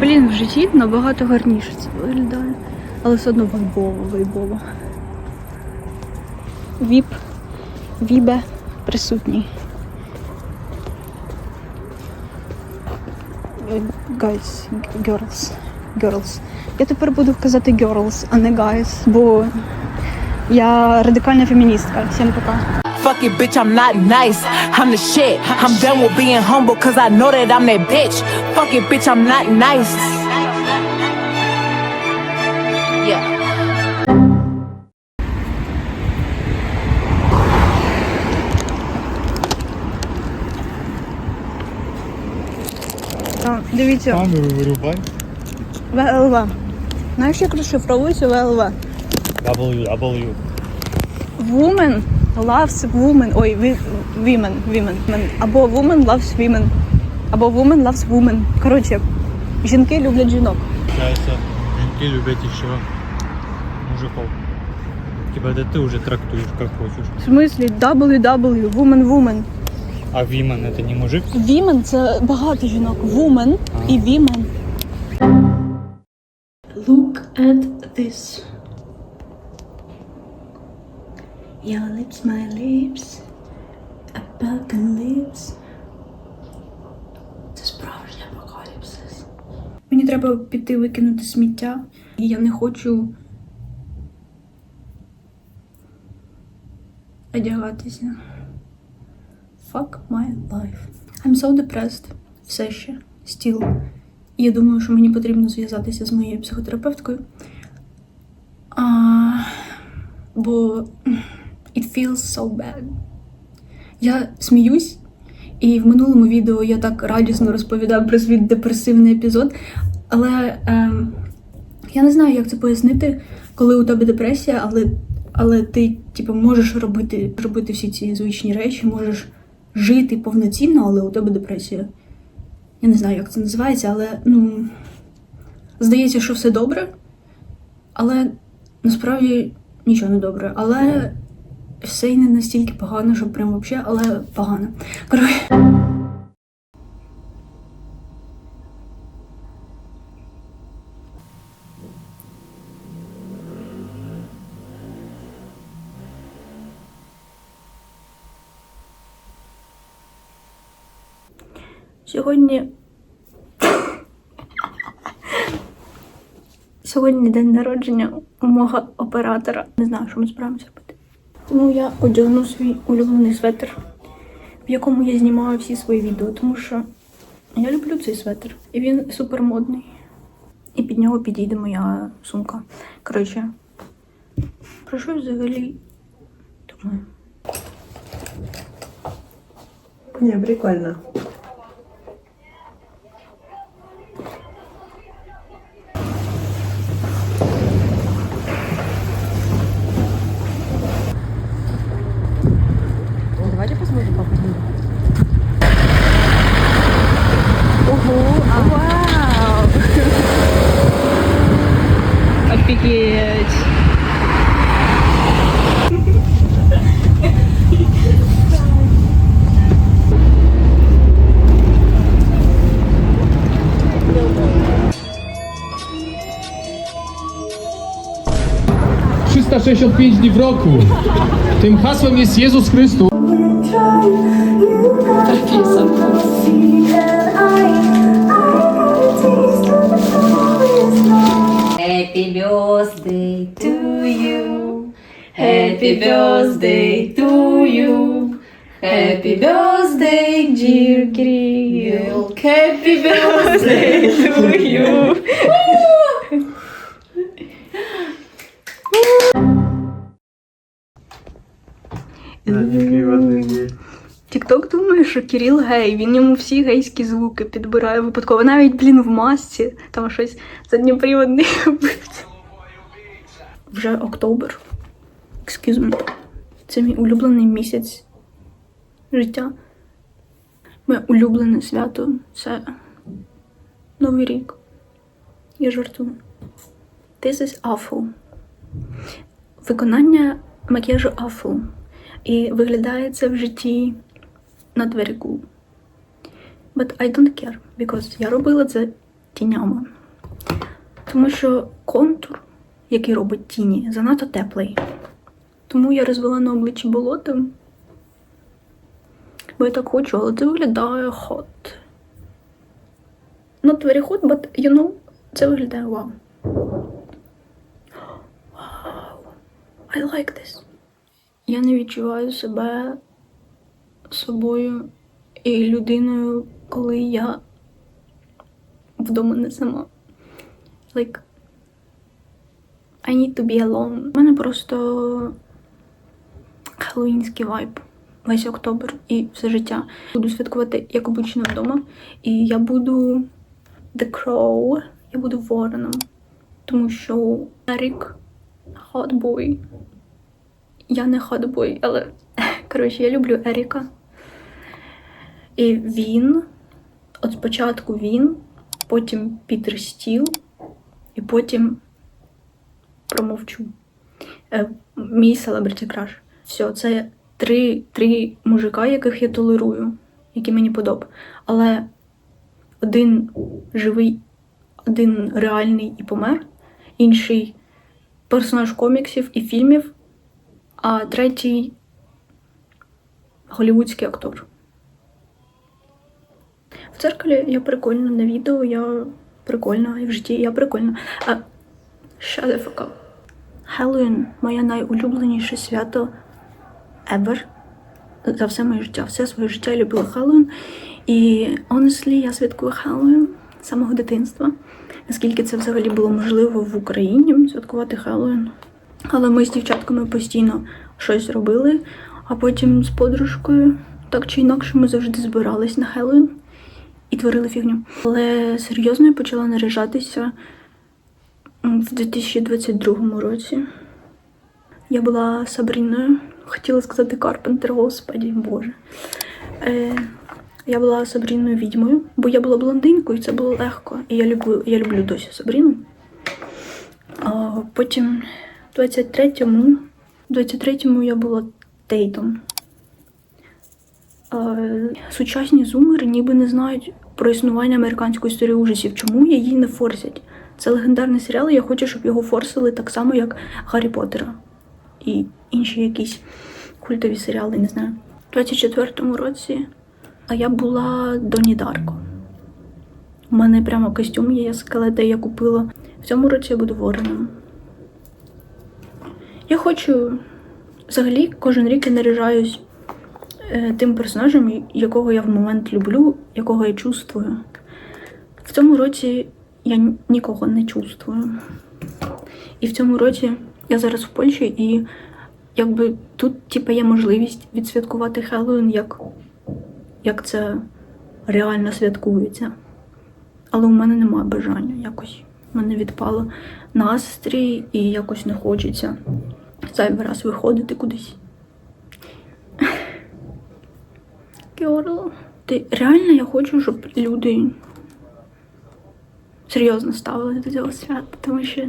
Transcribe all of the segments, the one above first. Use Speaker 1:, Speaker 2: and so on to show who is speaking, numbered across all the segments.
Speaker 1: Блін, в житті набагато гарніше це виглядає. Але все одно вайбово, вайбово. Віп, вібе присутній. Guys, girls, girls. Я тепер буду казати girls, а не guys, бо я радикальна феміністка. Всім пока.
Speaker 2: Fuck it, bitch, I'm not nice. I'm the shit. I'm done with being humble, cause I know that I'm that bitch. Fuck it, bitch, I'm not nice. Yeah.
Speaker 1: А, Дивіться,
Speaker 3: Камеру вирубай.
Speaker 1: ВЛВ. Знаєш, як розшифровується ВЛВ?
Speaker 3: WW.
Speaker 1: Woman loves woman. Ой, ви- women, women. women. Або woman loves women. Або woman loves woman. Коротше, жінки люблять жінок.
Speaker 3: Получается, жінки люблять еще мужиков. Типа это ты уже трактуешь как хочешь.
Speaker 1: В смислі WW, woman, woman.
Speaker 3: А Виман это не мужик?
Speaker 1: Women – це багато жінок. Woman і women. Your lips, my lips. Apocalypse. Це справжній апокаліпсис. Мені треба піти викинути сміття. І я не хочу одягатися. Fuck my life. I'm so depressed. Все ще. Still. Я думаю, що мені потрібно зв'язатися з моєю психотерапевткою. А, бо feels so bad. Я сміюсь, і в минулому відео я так радісно розповідав про свій депресивний епізод. Але ем, я не знаю, як це пояснити, коли у тебе депресія, але, але ти типу, можеш робити, робити всі ці звичні речі, можеш жити повноцінно, але у тебе депресія. Я не знаю, як це називається, але ну, здається, що все добре, але насправді нічого не добре. Але все й не настільки погано, що прям взагалі, але погано. Коротше. Сьогодні. Сьогодні день народження у мого оператора. Не знаю, що ми збираємося. Тому я одягну свій улюблений светр, в якому я знімаю всі свої відео, тому що я люблю цей светр. І він супермодний. І під нього підійде моя сумка. Коротше, про що взагалі думаю?
Speaker 4: Не, прикольно.
Speaker 5: 365 dni w roku. Tym hasłem jest Jezus Chrystus.
Speaker 6: Happy birthday to you. Happy birthday to you. Happy birthday, dear Kirill. Happy birthday to you.
Speaker 1: Тікток думає, що Кирил гей, він йому всі гейські звуки підбирає випадково. Навіть, блін, в масці, там щось задніприводний вбивця. Вже октобер. Excuse me. Це мій улюблений місяць життя. Моє улюблене свято це Новий рік. Я жартую. This is awful. Виконання макіяжу awful. І виглядає це в житті not very cool. But I don't care, because я робила це тінями. Тому що контур, який робить тіні, занадто теплий. Тому я розвела на обличчі болото. Бо я так хочу, але це виглядає hot. Not very hot, but you know, це виглядає вау. Вау. I like this. Я не відчуваю себе собою і людиною, коли я вдома не сама. Like, I need to be alone. У мене просто хеллоуінський вайб. Весь октобер і все життя. Буду святкувати, як обично, вдома. І я буду The Crow, я буду вороном. Тому що Ерік hot boy. Я не boy, але коротше, я люблю Еріка. І він, от спочатку він, потім Пітер Стіл, і потім промовчу. Е, мій селебриті краш. Все, це три, три мужика, яких я толерую, які мені подоб. Але один живий, один реальний і помер, інший персонаж коміксів і фільмів, а третій голівудський актор. В дзеркалі я прикольна, на відео я прикольна, і в житті я прикольна. А shut the fuck. Хеллоуін моє найулюбленіше свято ever. За все моє життя. Все своє життя я любила Хеллоуін. І honestly, я святкую Хеллоуін з самого дитинства. Наскільки це взагалі було можливо в Україні святкувати Хеллоуін. Але ми з дівчатками постійно щось робили, а потім з подружкою, так чи інакше, ми завжди збирались на Хеллоуін і творили фігню. Але серйозно я почала наряжатися в 2022 році. Я була Сабріною, хотіла сказати Карпентер, господі боже. Е, я була Сабріною відьмою, бо я була блондинкою, і це було легко. І я люблю, я люблю досі Сабріну. А потім 23-му, 23-му я була Тейтом. Сучасні зумери ніби не знають про існування американської історії ужасів. Чому її не форсять? Це легендарний серіал, і я хочу, щоб його форсили так само, як Гаррі Поттера і інші якісь культові серіали, не знаю. У 24-му році а я була Доні Дарко. У мене прямо костюм є скелета, я купила. В цьому році я буду вороном. Я хочу взагалі кожен рік я наряжаюсь е, тим персонажем, якого я в момент люблю, якого я чувствую. В цьому році я нікого не чувствую. І в цьому році я зараз в Польщі, і якби тут типу, є можливість відсвяткувати Хеллоуін, як, як це реально святкується. Але у мене немає бажання якось. У мене відпало настрій і якось не хочеться зайвий раз виходити кудись. Георло. Ти реально я хочу, щоб люди серйозно ставилися до цього свята, тому що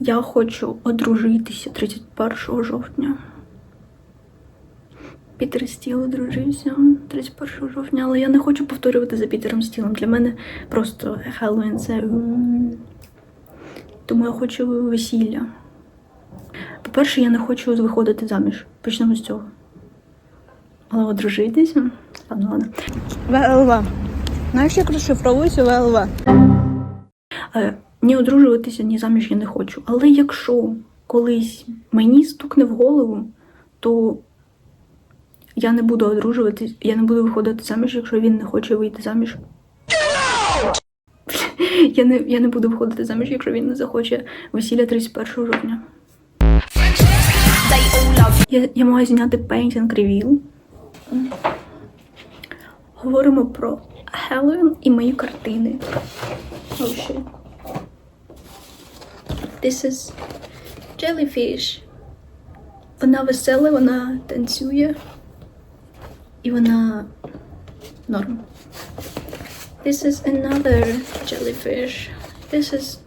Speaker 1: я хочу одружитися 31 жовтня. Пітер Стіл одружився 31 жовтня, але я не хочу повторювати за Пітером Стілом. Для мене просто Хеллоуін це. Тому я хочу весілля. По-перше, я не хочу виходити заміж. Почнемо з цього. Але одружитися. Ладно, ладно.
Speaker 4: ВЛВ. Знаєш, як розшифровується ВЛВ?
Speaker 1: Е, ні одружуватися, ні заміж я не хочу. Але якщо колись мені стукне в голову, то я не буду одружуватись, я не буду виходити заміж, якщо він не хоче вийти заміж. Я не, я не буду виходити заміж, якщо він не захоче весілля 31 жовтня. Я, я маю зняти painting review. Говоримо про Хеллоуін і мої картини. Oh. This is jellyfish. Вона весела, вона танцює. І вона норм. This is another jellyfish. This is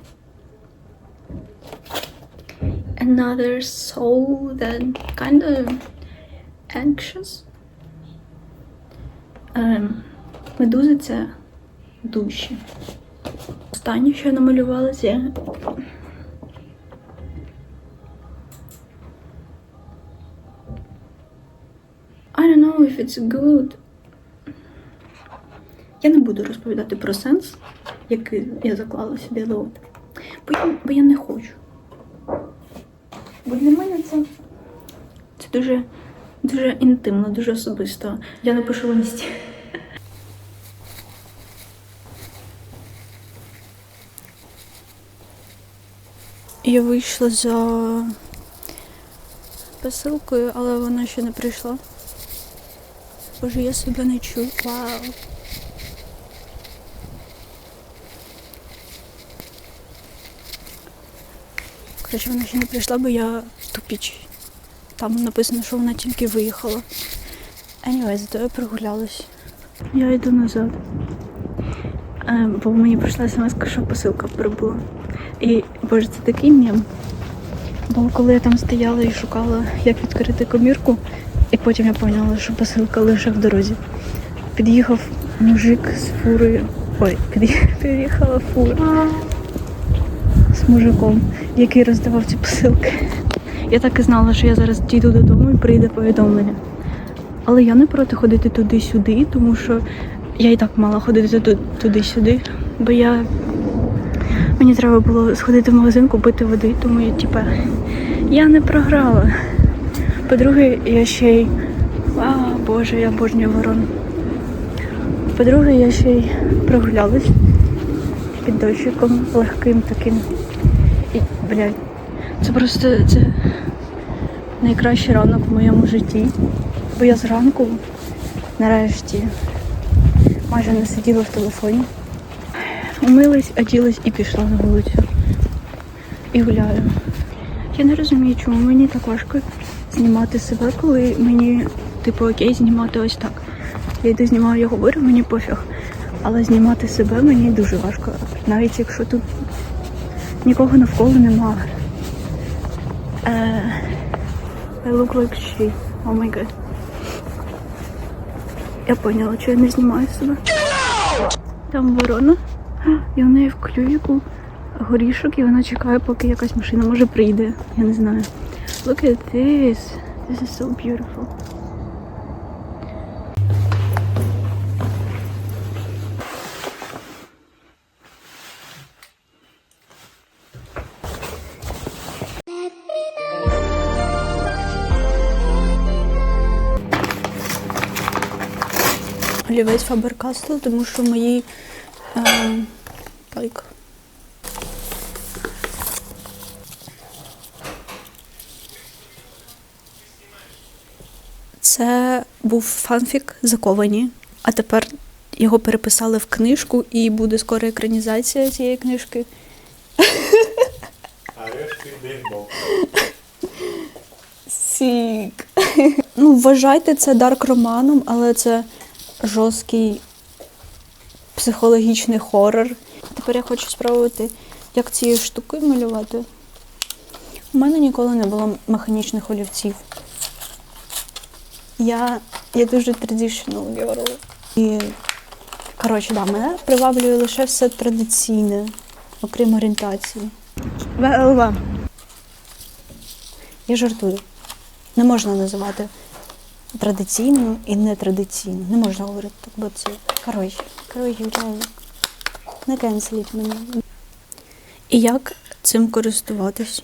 Speaker 1: another soul that kind of anxious. Ем, медузи це душі. останнє, що я намалювала, це. know if it's good. Я не буду розповідати про сенс, який я заклала собі, але от. Бо я, бо я не хочу. Бо для мене це, це дуже, дуже інтимно, дуже особисто. Я напишу в листі. Я вийшла за посилкою, але вона ще не прийшла. Боже, я себе не чую. Вау. Коротше, вона ще не прийшла, бо я тупіч. Там написано, що вона тільки виїхала. Anyway, зато я прогулялась. Я йду назад. Е, бо мені прийшла смс, що посилка прибула. І боже, це такий мем. Бо коли я там стояла і шукала, як відкрити комірку, і потім я поняла, що посилка лише в дорозі. Під'їхав мужик з фурою. Ой, під'їхала, фура з мужиком, який роздавав ці посилки. Я так і знала, що я зараз дійду додому і прийде повідомлення. Але я не проти ходити туди-сюди, тому що я і так мала ходити туди-сюди, бо я. Мені треба було сходити в магазин, купити води, тому я типа я не програла. По-друге, я ще й. А, Боже, я обожнюю ворон. По-друге, я ще й прогулялась під дощиком легким таким. І, блядь, це просто це найкращий ранок в моєму житті. Бо я зранку, нарешті, майже не сиділа в телефоні. Умилась, оділась і пішла на вулицю. І гуляю. Я не розумію, чому мені так важко знімати себе, коли мені, типу, окей, знімати ось так. Я йду знімаю, я говорю, мені пофіг. Але знімати себе мені дуже важко. Навіть якщо тут нікого навколо нема. Е, I look like shit. Oh my god. Я поняла, що я не знімаю себе. Там ворона. І в неї в клювіку горішок, і вона чекає, поки якась машина може прийде. Я не знаю. Look at this. This is so beautiful. Олівець Faber-Castell, тому що мої е, like, Це був фанфік заковані, а тепер його переписали в книжку і буде скоро екранізація цієї книжки. Сік. Ну, вважайте це дарк романом, але це жорсткий психологічний хорор. Тепер я хочу спробувати, як цією штукою малювати. У мене ніколи не було механічних олівців. Я, я дуже traditional girl. І, коротше, да, мене приваблює лише все традиційне, окрім орієнтації.
Speaker 4: ВЛВ.
Speaker 1: Я жартую. Не можна називати традиційним і нетрадиційним. Не можна говорити так, бо це. Коротше, коротше, Юля, не кенселіть мене. І як цим користуватись?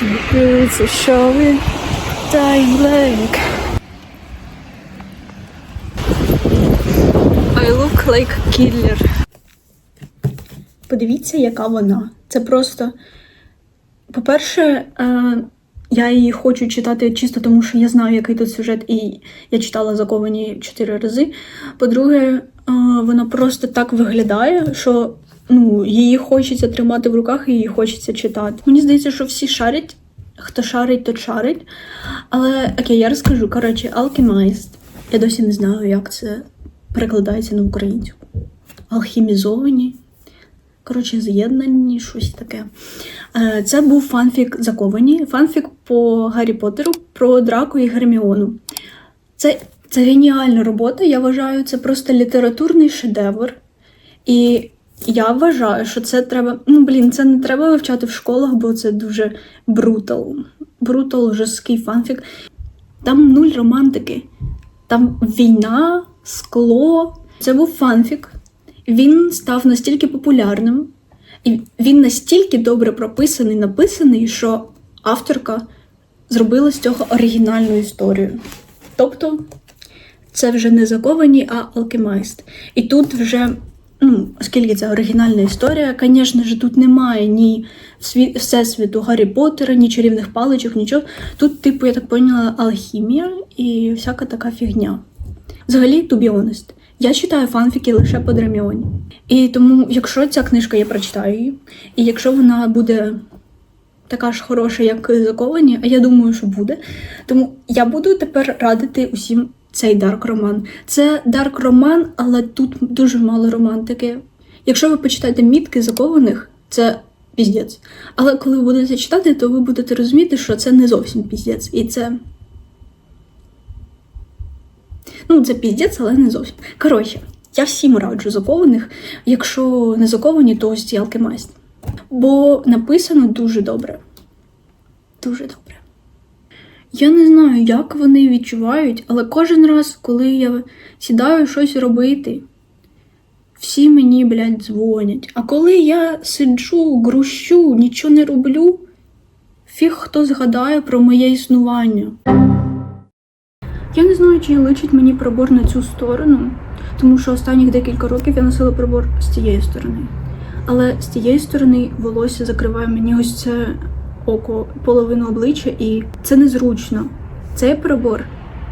Speaker 4: Roots are showing. Dying leg. I look like killer.
Speaker 1: Подивіться, яка вона. Це просто. По-перше, е, я її хочу читати чисто тому, що я знаю, який тут сюжет, і я читала заковані чотири рази. По-друге, е, вона просто так виглядає, що ну, її хочеться тримати в руках і її хочеться читати. Мені здається, що всі шарять. Хто шарить, тот шарить. Але окей, я розкажу. Коротше, Alchemist. Я досі не знаю, як це перекладається на українську. Алхімізовані. Коротше, з'єднані, щось таке. Е, Це був фанфік заковані. Фанфік по Гаррі Поттеру про Драку і Герміону. Це, це геніальна робота. Я вважаю, це просто літературний шедевр. І я вважаю, що це треба. Ну, блін, це не треба вивчати в школах, бо це дуже брутал. Брутал, жорсткий фанфік. Там нуль романтики. Там війна, скло. Це був фанфік. Він став настільки популярним, і він настільки добре прописаний, написаний, що авторка зробила з цього оригінальну історію. Тобто, це вже не заковані, а алкемайст. І тут вже, ну, оскільки це оригінальна історія, звісно ж, тут немає ні всесвіту Гаррі Поттера, ні чарівних паличок, нічого. Тут, типу, я так поняла, алхімія і всяка така фігня. Взагалі, to be honest, я читаю фанфіки лише по Дреміоні. І тому, якщо ця книжка, я прочитаю її, і якщо вона буде така ж хороша, як заковані, а я думаю, що буде. Тому я буду тепер радити усім цей дарк роман. Це дарк роман, але тут дуже мало романтики. Якщо ви почитаєте мітки закованих, це піздець. Але коли ви будете читати, то ви будете розуміти, що це не зовсім піздець. І це. Ну, це піздець, але не зовсім. Коротше, я всім раджу закованих. Якщо не заковані, то ось ці алкемайст. Бо написано дуже добре. Дуже добре. Я не знаю, як вони відчувають, але кожен раз, коли я сідаю щось робити, всі мені, блядь, дзвонять. А коли я сиджу, грущу, нічого не роблю, фіг хто згадає про моє існування. Я не знаю, чи личить мені прибор на цю сторону, тому що останніх декілька років я носила прибор з цієї сторони. Але з тієї сторони волосся закриває мені ось це око, половину обличчя, і це незручно. Цей прибор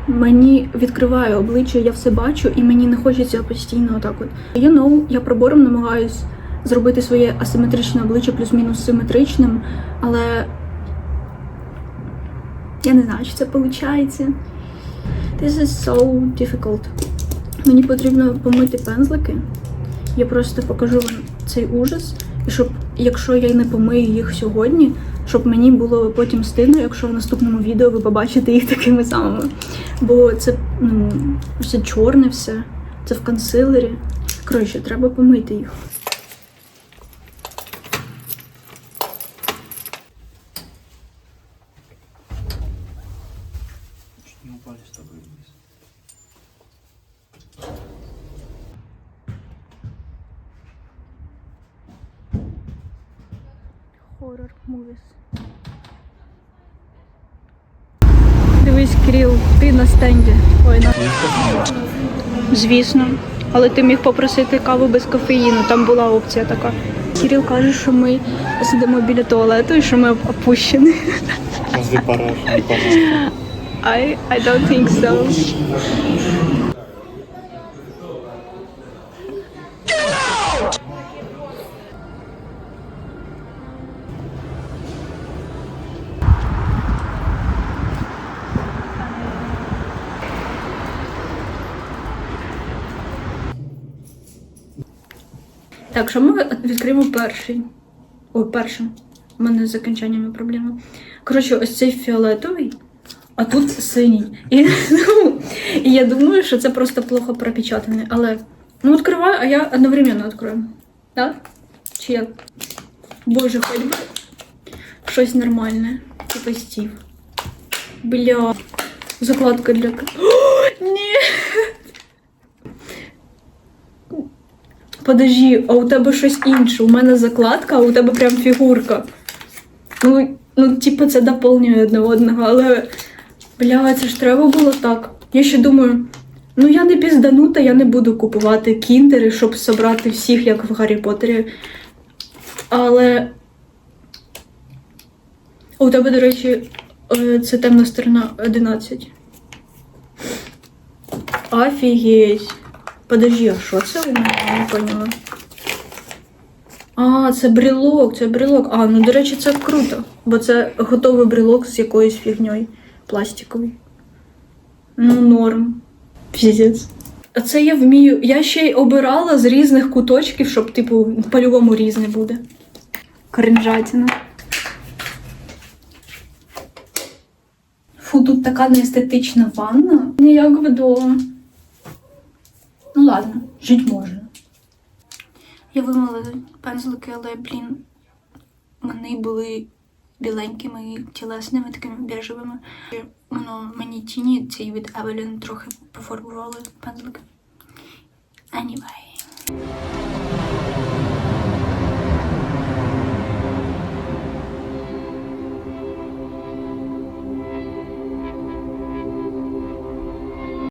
Speaker 1: мені відкриває обличчя, я все бачу, і мені не хочеться постійно отак от. You know, я прибором намагаюсь зробити своє асиметричне обличчя плюс-мінус симетричним, але я не знаю, чи це виходить. This is so difficult. Мені потрібно помити пензлики. Я просто покажу вам цей ужас. І щоб, якщо я не помию їх сьогодні, щоб мені було потім стидно, якщо в наступному відео ви побачите їх такими самими. Бо це ну, все чорне все, це в консилері. Коротше, треба помити їх. Horror movies.
Speaker 4: Дивись, Кирил, ти на стенді. Ой, на... Звісно. Але ти міг попросити каву без кофеїну, там була опція така. Кирил каже, що ми сидимо біля туалету і що ми опущені. I, I don't think so.
Speaker 1: Так, що ми відкриємо перший. Ой, першим. У мене з закінченнями проблеми. Коротше, ось цей фіолетовий, а тут синій. І, ну, і я думаю, що це просто плохо пропечатаний. Але ну відкриваю, а я одновременно відкрию. Так? Чи як? Боже, хоч би. щось нормальне. Типа стів. Бля. Закладка для. О, ні! Подожди, а у тебе щось інше. У мене закладка, а у тебе прям фігурка. Ну, ну типу, це доповнює одне одного, але. Бля, це ж треба було так. Я ще думаю, ну я не пізданута, я не буду купувати кіндери, щоб собрати всіх, як в Гаррі Поттері. Але. У тебе, до речі, е, це темна сторона 11. Офігеть. Подожди, а що це мене? Я не поняла. А, це брелок, це брелок. А, ну до речі, це круто, бо це готовий брелок з якоюсь фігньою пластиковий. Ну, норм. Піздець. А це я вмію. Я ще й обирала з різних куточків, щоб, типу, по-любому різне буде.
Speaker 4: Кринжатіна.
Speaker 1: Фу, тут така неестетична ванна. Не як вдома. Ну ладно, жить можна. Я вимила пензлики, але, блін, вони були біленькими тілесними, такими біжевими. Воно мені тіні цей від Evelyn трохи пофарбували пензлики. Anyway.